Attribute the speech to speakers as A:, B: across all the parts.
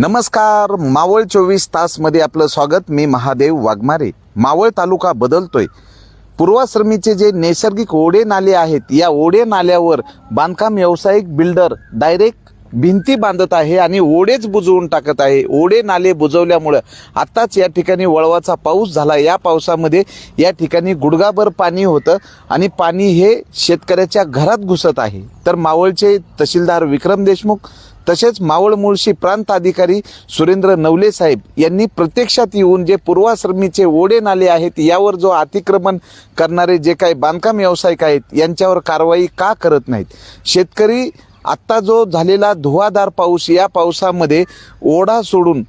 A: नमस्कार मावळ चोवीस तासमध्ये आपलं स्वागत. मी महादेव वाघमारे. मावळ तालुका बदलतोय. पूर्वाश्रमीचे जे नैसर्गिक ओढे नाले आहेत या ओढे नाल्यावर बांधकाम व्यावसायिक बिल्डर डायरेक्ट भिंती बांधत आहे आणि ओढेच बुजवून टाकत आहे. ओढे नाले बुजवल्यामुळं आत्ताच या ठिकाणी वळवाचा पाऊस झाला. या पावसामध्ये या ठिकाणी गुडगाभर पाणी होतं आणि पाणी हे शेतकऱ्याच्या घरात घुसत आहे. तर मावळचे तहसीलदार विक्रम देशमुख तसेच मावळ मुळशी प्रांत अधिकारी सुरेंद्र नवले साहेब यांनी प्रत्यक्षात येऊन जे पूर्वाश्रमीचे ओढे नाले आहेत यावर जो अतिक्रमण करणारे जे काही बांधकाम व्यावसायिक आहेत यांच्यावर कारवाई का करत नाहीत? शेतकरी आत्ता जो झालेला धुवाधार पाऊस या पावसामध्ये ओढा सोडून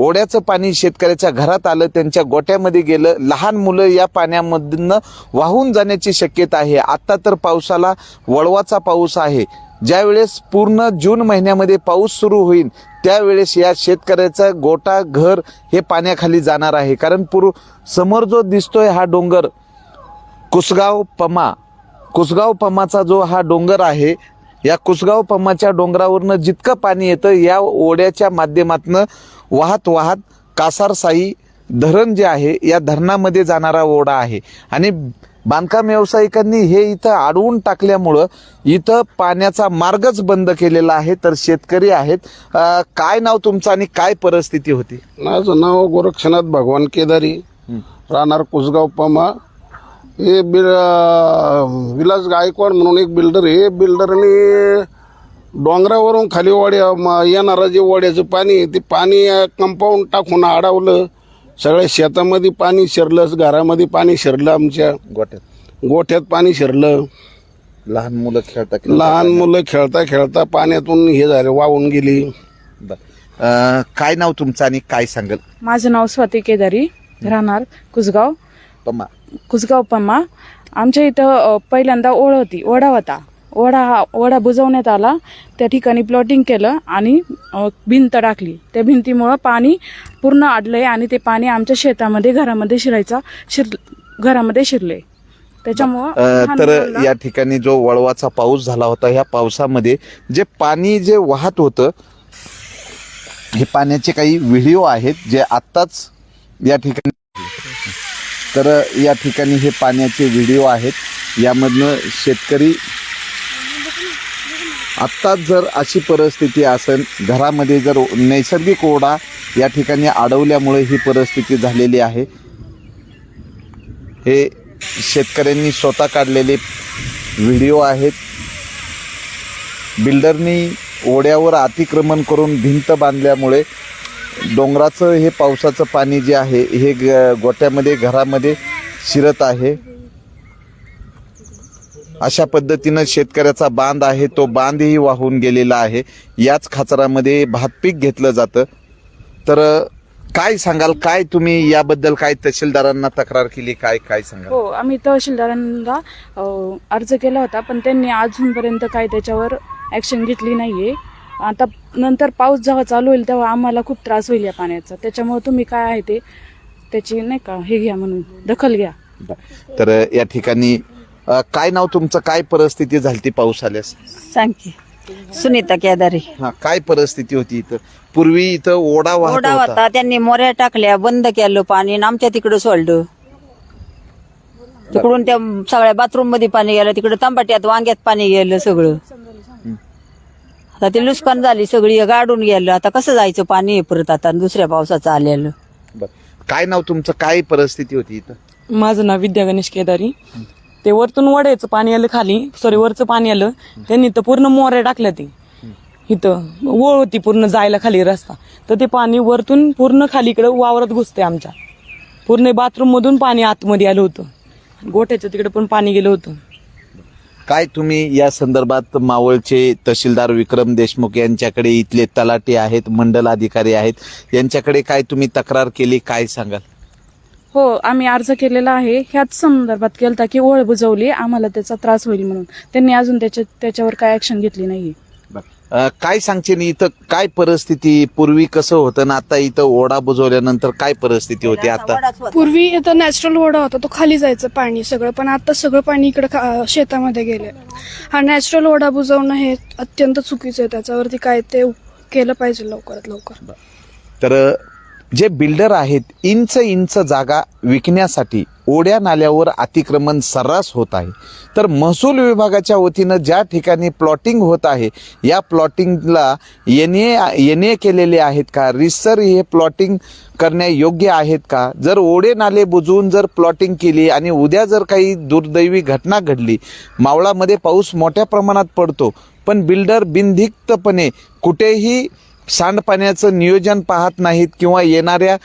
A: ओढ्याचं पाणी शेतकऱ्याच्या घरात आलं त्यांच्या गोट्यामध्ये गेलं लहान मुलं या पाण्यामधनं वाहून जाण्याची शक्यता आहे. आत्ता तर पावसाला वळवाचा पाऊस आहे. ज्यावेळेस पूर्ण जून महिन्यामध्ये पाऊस सुरू होईल त्यावेळेस या शेतकऱ्याचा गोटा घर हे पाण्याखाली जाणार आहे. कारण पूर्व समोर जो दिसतोय हा डोंगर कुसगाव पमा कुसगाव पमाचा जो हा डोंगर आहे या कुसगाव पमाच्या डोंगरावरनं जितकं पाणी येतं या ओढ्याच्या माध्यमातनं वाहत वाहत कासारसाई धरण जे आहे या धरणामध्ये जाणारा ओढा आहे. आणि बांधकाम व्यावसायिकांनी हे इथं अडवून टाकल्यामुळं इथं पाण्याचा मार्गच बंद केलेला आहे तर शेतकरी आहेत. काय नाव तुमचं आणि काय परिस्थिती होती?
B: माझं नाव गोरक्षनाथ भगवान केदारी राहणार कुसगाव पमा. हे बिल विलास गायकवाड म्हणून एक बिल्डर आहे. बिल्डरने डोंगरावरून खाली वाड्या येणारं जे वाड्याचं पाणी ते पाणी कंपाऊंड टाकून अडवलं सगळ्या शेतामध्ये पाणी शिरलं घरामध्ये पाणी शिरलं आमच्या.
A: गोट्यात
B: गोठ्यात पाणी शिरलं.
A: लहान मुलं खेळता
B: लहान मुलं खेळता खेळता पाण्यातून हे झाले वाहून गेली.
A: अं, काय नाव तुमचं आणि काय सांगल?
C: माझं नाव स्वाती केदारी राहणार कुसगाव.
A: पमा
C: कुसगाव पम्मा. आमच्या इथं अ, पहिल्यांदा ओढ होती ओढा होता. ओढा हा ओढा बुजवण्यात आला. त्या ठिकाणी प्लॉटिंग केलं आणि भिंत टाकली. त्या भिंतीमुळं पाणी पूर्ण अडलंय आणि ते पाणी आमच्या शेतामध्ये घरामध्ये शिरायचा शिर घरामध्ये शिरले त्याच्यामुळं
A: तर या ठिकाणी जो वळवाचा पाऊस झाला होता ह्या पावसामध्ये जे पाणी जे वाहत होतं हे पाण्याचे काही व्हिडिओ आहेत जे आत्ताच या ठिकाणी तर या ठिकाणी हे पाण्याचे व्हिडिओ आहेत. यामधनं शेतकरी आत्ताच जर अशी परिस्थिती असेल घरामध्ये जर नैसर्गिक ओढा या ठिकाणी अडवल्यामुळे ही परिस्थिती झालेली आहे. हे शेतकऱ्यांनी स्वतः काढलेले व्हिडिओ आहेत. बिल्डरनी ओढ्यावर अतिक्रमण करून भिंत बांधल्यामुळे डोंगराचं हे पावसाचं पाणी जे आहे हे ग गोट्यामध्ये घरामध्ये शिरत आहे. अशा पद्धतीनं शेतकऱ्याचा बांध आहे तो बांधही वाहून गेलेला आहे. याच खाचरामध्ये भातपीक घेतलं जातं. तर काय सांगाल? काय तुम्ही याबद्दल काय तहसीलदारांना तक्रार केली? काय काय सांगाल?
C: हो आम्ही तहसीलदारांना अर्ज केला होता पण त्यांनी अजूनपर्यंत काही त्याच्यावर ॲक्शन घेतली नाहीये. आता नंतर पाऊस जेव्हा चालू होईल तेव्हा आम्हाला खूप त्रास होईल या पाण्याचा. त्याच्यामुळे तुम्ही काय आहे ते त्याची नाही का हे घ्या म्हणून दखल घ्या.
A: तर या ठिकाणी अ, काय नाव तुमचं? काय परिस्थिती झाली ती पाऊस आल्यास
D: सांग की सुनीता केदारी.
A: हा काय परिस्थिती होती इथं? पूर्वी इथं ओढा वाहत
D: ओढा
A: होता.
D: होता. त्यांनी मोऱ्या टाकल्या बंद केलं पाणी आणि आमच्या तिकडे सोडलं. तिकडून त्या सगळ्या बाथरूममध्ये पाणी गेलं तिकडे तांबाट्यात वांग्यात पाणी गेलं सगळं. आता ती लुस्कान झाली सगळी गाडून गेलं. आता कसं जायचं पाणी आहे परत आता? दुसऱ्या पावसाचं आलेलं.
A: बरं. काय नाव तुमचं? काय परिस्थिती होती इथं?
E: माझं नाव विद्या गणेश केदारी. ते वरतून वड्याचं पाणी आलं खाली सॉरी वरचं पाणी आलं. त्यांनी तर पूर्ण मोऱ्या टाकल्या ते. इथं ओळ होती पूर्ण जायला खाली रस्ता. तर ते पाणी वरतून पूर्ण खाली इकडं वावरात घुसते आमच्या. पूर्ण बाथरूम मधून पाणी आतमध्ये आलं होतं. गोठ्याच्या तिकडे पण पाणी गेलं होतं.
A: काय तुम्ही या संदर्भात मावळचे तहसीलदार विक्रम देशमुख यांच्याकडे इथले तलाटे आहेत मंडल अधिकारी आहेत यांच्याकडे काय तुम्ही तक्रार केली काय सांगाल?
C: हो आम्ही अर्ज केलेला आहे. ह्याच संदर्भात केलता की ओळ बुजवली आम्हाला त्याचा त्रास होईल म्हणून. त्यांनी अजून त्याच्या त्याच्यावर काय ऍक्शन घेतली नाहीये.
A: अ, काय सांगते नि इथं काय परिस्थिती? पूर्वी कसं होतं ना आता इथं ओढा बुजवल्यानंतर काय परिस्थिती होती आता?
F: पूर्वी इथं नॅचरल ओढा होता तो खाली जायचं पाणी सगळं पण आता सगळं पाणी इकडे शेतामध्ये गेलं हा नॅचरल ओढा बुजवणं हे अत्यंत चुकीचं आहे त्याच्यावरती काय ते केलं पाहिजे लवकरात लवकर.
A: तर जे बिल्डर आहेत इंच इंच जागा विकण्यासाठी ओढ्या नाल्यावर अतिक्रमण सर्रास होत आहे. तर महसूल विभागाच्या वतीनं ज्या ठिकाणी प्लॉटिंग होत आहे या प्लॉटिंगला एन एन ए केलेले आहेत का? रिसर हे प्लॉटिंग करण्या योग्य आहेत का? जर ओढे नाले बुजवून जर प्लॉटिंग केली आणि उद्या जर काही दुर्दैवी घटना घडली मावळामध्ये पाऊस मोठ्या प्रमाणात पडतो पण बिल्डर बिनधिक्तपणे कुठेही सांडपाण्याचं नियोजन पाहत नाहीत किंवा येणाऱ्या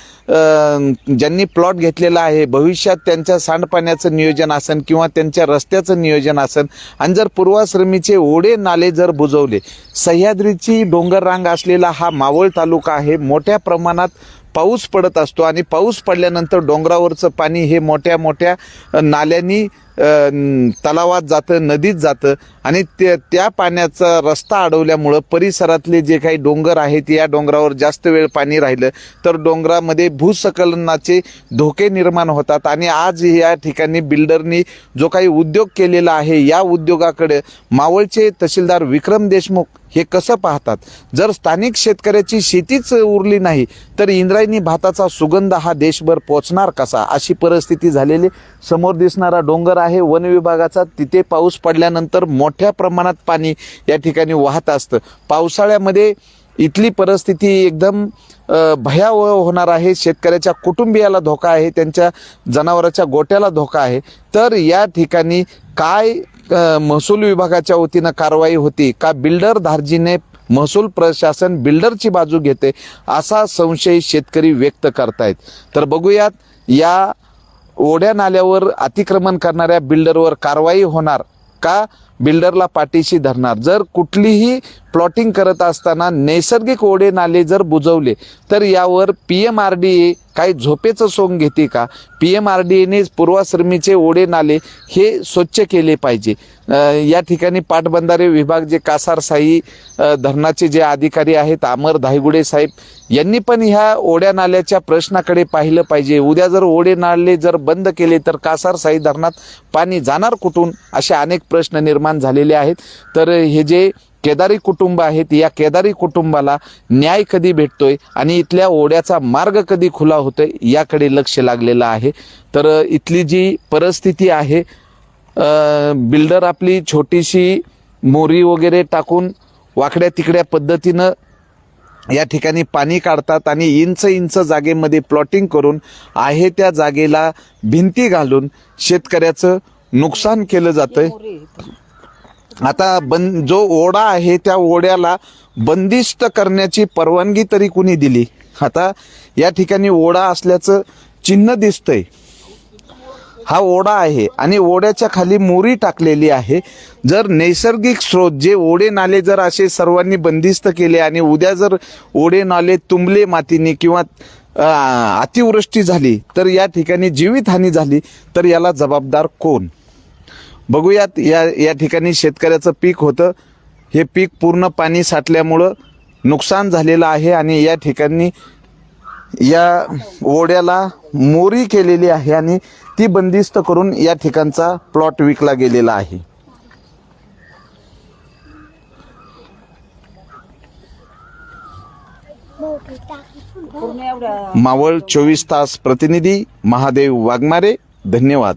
A: ज्यांनी प्लॉट घेतलेला आहे भविष्यात त्यांच्या सांडपाण्याचं नियोजन असेल किंवा त्यांच्या रस्त्याचं नियोजन असेल आणि जर पूर्वाश्रमीचे ओढे नाले जर बुजवले सह्याद्रीची डोंगर रांग असलेला हा मावळ तालुका आहे मोठ्या प्रमाणात पाऊस पडत असतो आणि पाऊस पडल्यानंतर डोंगरावरचं पाणी हे मोठ्या मोठ्या नाल्यांनी तलावात जातं नदीत जातं आणि ते त्या पाण्याचा रस्ता अडवल्यामुळं परिसरातले जे काही डोंगर आहेत या डोंगरावर जास्त वेळ पाणी राहिलं तर डोंगरामध्ये भूसकलनाचे धोके निर्माण होतात आणि आज या ठिकाणी बिल्डरनी जो काही उद्योग केलेला आहे या उद्योगाकडे मावळचे तहसीलदार विक्रम देशमुख हे कसं पाहतात? जर स्थानिक शेतकऱ्याची शेतीच उरली नाही तर इंद्रायणी भाताचा सुगंध हा देशभर पोचणार कसा? अशी परिस्थिती झालेली समोर दिसणारा डोंगर आहे वन विभागाचा तिथे पाऊस पडल्यानंतर मोठ्या प्रमाणात पाणी या ठिकाणी वाहत असतं. पावसाळ्यामध्ये इथली परिस्थिती एकदम भयावह होणार आहे. शेतकऱ्याच्या कुटुंबियाला धोका आहे त्यांच्या जनावराच्या गोट्याला धोका आहे. तर या ठिकाणी काय महसूल विभागाच्या वतीनं कारवाई होती का बिल्डर धार्जीने महसूल प्रशासन बिल्डरची बाजू घेते असा संशय शेतकरी व्यक्त करतायत. तर बघूयात या ओढ्या नाल्यावर अतिक्रमण करणाऱ्या बिल्डरवर कारवाई होणार का? बिल्डरला पाठीशी धरणार. जर कुठलीही प्लॉटिंग करत असताना नैसर्गिक ओढे नाले जर बुजवले तर यावर P M R D A काही झोपेचं सोंग घेते का? पी एम आर डी एने पूर्वाश्रमीचे ओढे नाले हे स्वच्छ केले पाहिजे. या ठिकाणी पाटबंधारे विभाग जे कासारसाई धरणाचे जे अधिकारी आहेत अमर धायगुडे साहेब यांनी पण ह्या ओढ्या नाल्याच्या प्रश्नाकडे पाहिलं पाहिजे. उद्या जर ओढे नाले जर बंद केले तर कासारसाई धरणात पाणी जाणार कुठून? असे अनेक प्रश्न निर्माण झालेले आहेत. तर हे जे केदारी कुटुंब आहेत या केदारी कुटुंबाला न्याय कधी भेटतोय आणि इथल्या ओढ्याचा मार्ग कधी खुला होतोय याकडे लक्ष लागलेलं आहे. तर इथली जी परिस्थिती आहे बिल्डर आपली छोटीशी मोरी वगैरे टाकून वाकड्या तिकड्या पद्धतीनं या ठिकाणी पाणी काढतात आणि इंच इंच जागेमध्ये प्लॉटिंग करून आहे त्या जागेला भिंती घालून शेतकऱ्याचं नुकसान केलं जातंय. आता बन जो ओढा आहे त्या ओढ्याला बंदिस्त करण्याची परवानगी तरी कुणी दिली? आता या ठिकाणी ओढा असल्याचं चिन्ह दिसतंय. हा ओढा आहे आणि ओढ्याच्या खाली मोरी टाकलेली आहे. जर नैसर्गिक स्रोत जे ओढे नाले जर असे सर्वांनी बंदिस्त केले आणि उद्या जर ओढे नाले तुंबले मातीने किंवा अतिवृष्टी झाली तर या ठिकाणी जीवितहानी झाली तर याला जबाबदार कोण? बघूयात या या ठिकाणी शेतकऱ्याचं पीक होतं. हे पीक पूर्ण पाणी साठल्यामुळं नुकसान झालेलं आहे आणि या ठिकाणी या ओढ्याला मोरी केलेली आहे आणि ती बंदिस्त करून या ठिकाणचा प्लॉट विकला गेलेला आहे. मावळ चोवीस तास प्रतिनिधी महादेव वाघमारे धन्यवाद.